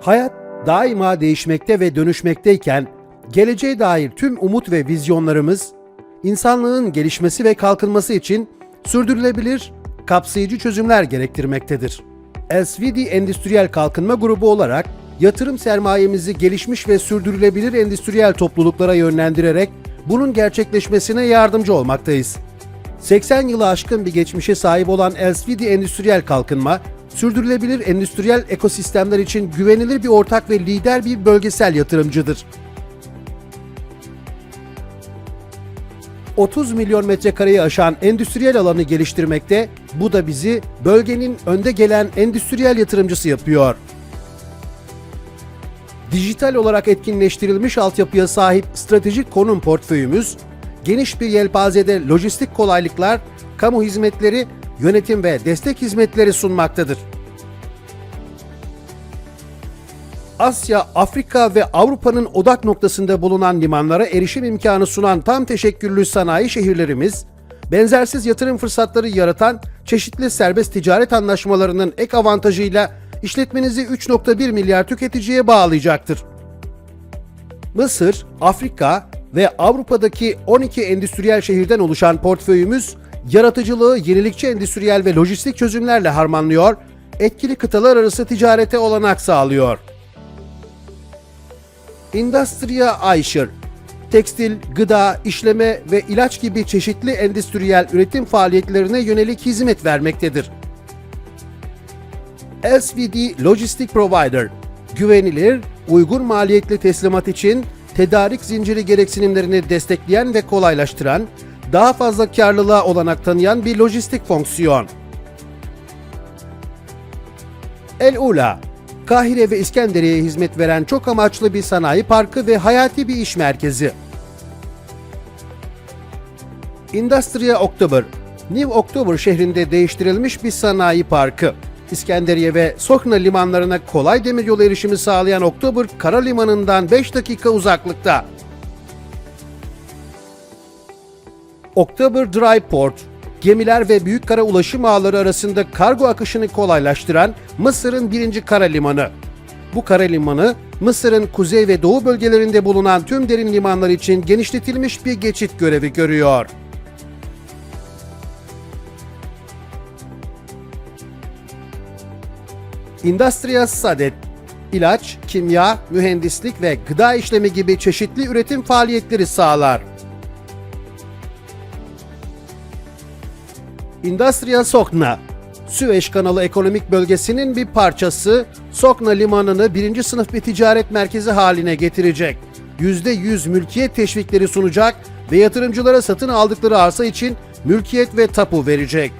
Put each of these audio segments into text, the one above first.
Hayat daima değişmekte ve dönüşmekteyken geleceğe dair tüm umut ve vizyonlarımız insanlığın gelişmesi ve kalkınması için sürdürülebilir, kapsayıcı çözümler gerektirmektedir. LSVD Endüstriyel Kalkınma Grubu olarak yatırım sermayemizi gelişmiş ve sürdürülebilir endüstriyel topluluklara yönlendirerek bunun gerçekleşmesine yardımcı olmaktayız. 80 yılı aşkın bir geçmişe sahip olan LSVD Endüstriyel Kalkınma, sürdürülebilir endüstriyel ekosistemler için güvenilir bir ortak ve lider bir bölgesel yatırımcıdır. 30 milyon metrekareyi aşan endüstriyel alanı geliştirmekte, bu da bizi bölgenin önde gelen endüstriyel yatırımcısı yapıyor. Dijital olarak etkinleştirilmiş altyapıya sahip stratejik konum portföyümüz, geniş bir yelpazede lojistik kolaylıklar, kamu hizmetleri, yönetim ve destek hizmetleri sunmaktadır. Asya, Afrika ve Avrupa'nın odak noktasında bulunan limanlara erişim imkanı sunan tam teşekküllü sanayi şehirlerimiz, benzersiz yatırım fırsatları yaratan çeşitli serbest ticaret anlaşmalarının ek avantajıyla işletmenizi 3.1 milyar tüketiciye bağlayacaktır. Mısır, Afrika ve Avrupa'daki 12 endüstriyel şehirden oluşan portföyümüz, yaratıcılığı yenilikçi endüstriyel ve lojistik çözümlerle harmanlıyor, etkili kıtalar arası ticarete olanak sağlıyor. Industria Aysher, tekstil, gıda, işleme ve ilaç gibi çeşitli endüstriyel üretim faaliyetlerine yönelik hizmet vermektedir. SVD Logistic Provider, güvenilir, uygun maliyetli teslimat için tedarik zinciri gereksinimlerini destekleyen ve kolaylaştıran, daha fazla karlılığa olanak tanıyan bir lojistik fonksiyon. El Ula, Kahire ve İskenderiye'ye hizmet veren çok amaçlı bir sanayi parkı ve hayati bir iş merkezi. Industria October, New October şehrinde değiştirilmiş bir sanayi parkı. İskenderiye ve Sokna limanlarına kolay demiryolu erişimi sağlayan October kara limanından 5 dakika uzaklıkta. October Dry Port, gemiler ve büyük kara ulaşım ağları arasında kargo akışını kolaylaştıran Mısır'ın birinci kara limanı. Bu kara limanı, Mısır'ın kuzey ve doğu bölgelerinde bulunan tüm derin limanlar için genişletilmiş bir geçit görevi görüyor. Industria Sadet, ilaç, kimya, mühendislik ve gıda işlemi gibi çeşitli üretim faaliyetleri sağlar. Industria Sokna, Süveyş Kanalı Ekonomik Bölgesi'nin bir parçası, Sokna Limanı'nı birinci sınıf bir ticaret merkezi haline getirecek. %100 mülkiyet teşvikleri sunacak ve yatırımcılara satın aldıkları arsa için mülkiyet ve tapu verecek.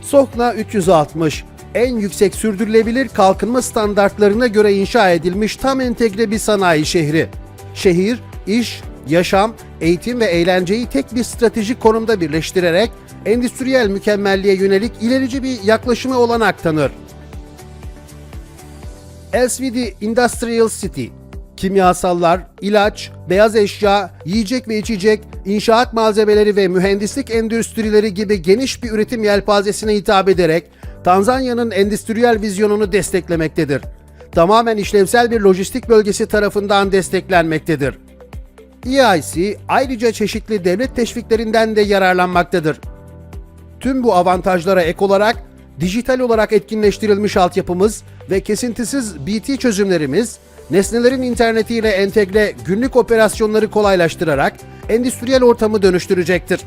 Sokna 360 en yüksek sürdürülebilir kalkınma standartlarına göre inşa edilmiş tam entegre bir sanayi şehri. Şehir, iş, yaşam, eğitim ve eğlenceyi tek bir stratejik konumda birleştirerek endüstriyel mükemmelliğe yönelik ilerici bir yaklaşıma olanak tanır. LSVD Industrial City Kimyasallar, ilaç, beyaz eşya, yiyecek ve içecek, inşaat malzemeleri ve mühendislik endüstrileri gibi geniş bir üretim yelpazesine hitap ederek Tanzanya'nın endüstriyel vizyonunu desteklemektedir. Tamamen işlevsel bir lojistik bölgesi tarafından desteklenmektedir. EIC ayrıca çeşitli devlet teşviklerinden de yararlanmaktadır. Tüm bu avantajlara ek olarak dijital olarak etkinleştirilmiş altyapımız ve kesintisiz BT çözümlerimiz nesnelerin internetiyle entegre günlük operasyonları kolaylaştırarak endüstriyel ortamı dönüştürecektir.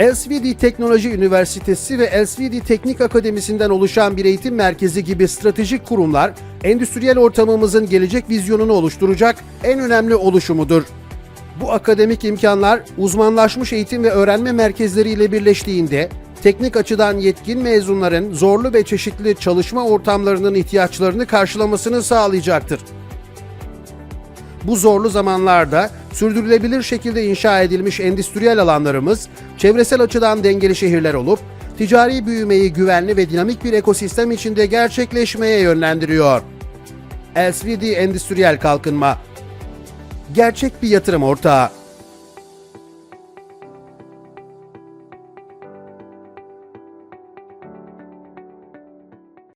LSVD Teknoloji Üniversitesi ve LSVD Teknik Akademisi'nden oluşan bir eğitim merkezi gibi stratejik kurumlar, endüstriyel ortamımızın gelecek vizyonunu oluşturacak en önemli oluşumudur. Bu akademik imkanlar uzmanlaşmış eğitim ve öğrenme merkezleriyle birleştiğinde teknik açıdan yetkin mezunların zorlu ve çeşitli çalışma ortamlarının ihtiyaçlarını karşılamasını sağlayacaktır. Bu zorlu zamanlarda sürdürülebilir şekilde inşa edilmiş endüstriyel alanlarımız çevresel açıdan dengeli şehirler olup ticari büyümeyi güvenli ve dinamik bir ekosistem içinde gerçekleşmeye yönlendiriyor. LSVD Endüstriyel Kalkınma Gerçek bir yatırım ortağı